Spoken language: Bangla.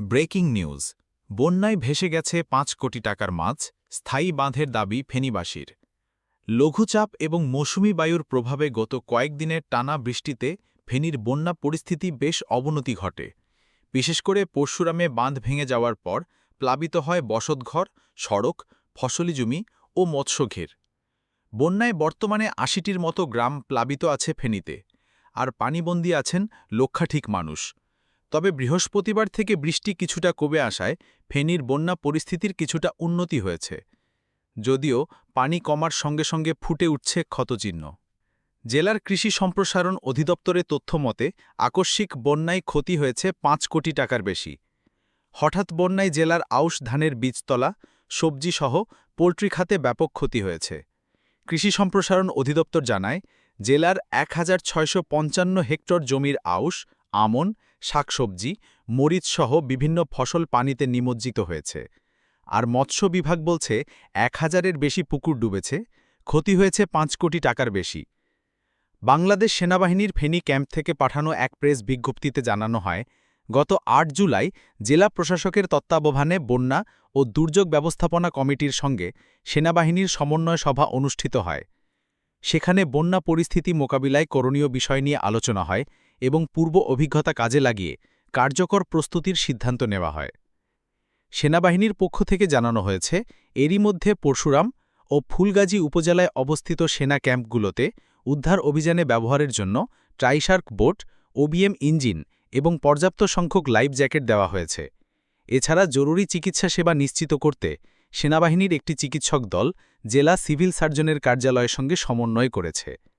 ব্রেকিং নিউজ, বন্যায় ভেসে গেছে পাঁচ কোটি টাকার মাছ, স্থায়ী বাঁধের দাবি ফেনীবাসীর। লঘুচাপ এবং মৌসুমি বায়ুর প্রভাবে গত কয়েকদিনের টানা বৃষ্টিতে ফেনীর বন্যা পরিস্থিতি বেশ অবনতি ঘটে। বিশেষ করে পরশুরামে বাঁধ ভেঙে যাওয়ার পর প্লাবিত হয় বসতঘর, সড়ক, ফসলি জমি ও মৎস্যঘের। বন্যায় বর্তমানে আশিটির মতো গ্রাম প্লাবিত আছে ফেনীতে। আর পানিবন্দী আছেন লক্ষাধিক মানুষ। তবে বৃহস্পতিবার থেকে বৃষ্টি কিছুটা কমে আসায় ফেনীর বন্যা পরিস্থিতির কিছুটা উন্নতি হয়েছে, যদিও পানি কমার সঙ্গে সঙ্গে ফুটে উঠছে ক্ষতচিহ্ন। জেলার কৃষি সম্প্রসারণ অধিদপ্তরের তথ্য মতে, আকস্মিক বন্যায় ক্ষতি হয়েছে পাঁচ কোটি টাকার বেশি। হঠাৎ বন্যায় জেলার আউশ ধানের বীজতলা, সবজিসহ পোলট্রি খাতে ব্যাপক ক্ষতি হয়েছে। কৃষি সম্প্রসারণ অধিদপ্তর জানায়, জেলার এক হাজার ছয়শো পঞ্চান্ন হেক্টর জমির আউশ আমন, শাকসবজি, মরিচসহ বিভিন্ন ফসল পানিতে নিমজ্জিত হয়েছে। আর মৎস্য বিভাগ বলছে এক হাজারের বেশি পুকুর ডুবেছে, ক্ষতি হয়েছে পাঁচ কোটি টাকার বেশি। বাংলাদেশ সেনাবাহিনীর ফেনী ক্যাম্প থেকে পাঠানো এক প্রেস বিজ্ঞপ্তিতে জানানো হয়, গত আট জুলাই জেলা প্রশাসকের তত্ত্বাবধানে বন্যা ও দুর্যোগ ব্যবস্থাপনা কমিটির সঙ্গে সেনাবাহিনীর সমন্বয় সভা অনুষ্ঠিত হয়। সেখানে বন্যা পরিস্থিতি মোকাবিলায় করণীয় বিষয় নিয়ে আলোচনা হয় এবং পূর্ব অভিজ্ঞতা কাজে লাগিয়ে কার্যকর প্রস্তুতির সিদ্ধান্ত নেওয়া হয়। সেনাবাহিনীর পক্ষ থেকে জানানো হয়েছে, এরই মধ্যে পরশুরাম ও ফুলগাজী উপজেলায় অবস্থিত সেনা ক্যাম্পগুলোতে উদ্ধার অভিযানে ব্যবহারের জন্য ট্রাইশার্ক বোট, ওবিএম ইঞ্জিন এবং পর্যাপ্ত সংখ্যক লাইফ জ্যাকেট দেওয়া হয়েছে। এছাড়া জরুরি চিকিৎসা সেবা নিশ্চিত করতে সেনাবাহিনীর একটি চিকিৎসক দল জেলা সিভিল সার্জনের কার্যালয়ের সঙ্গে সমন্বয় করেছে।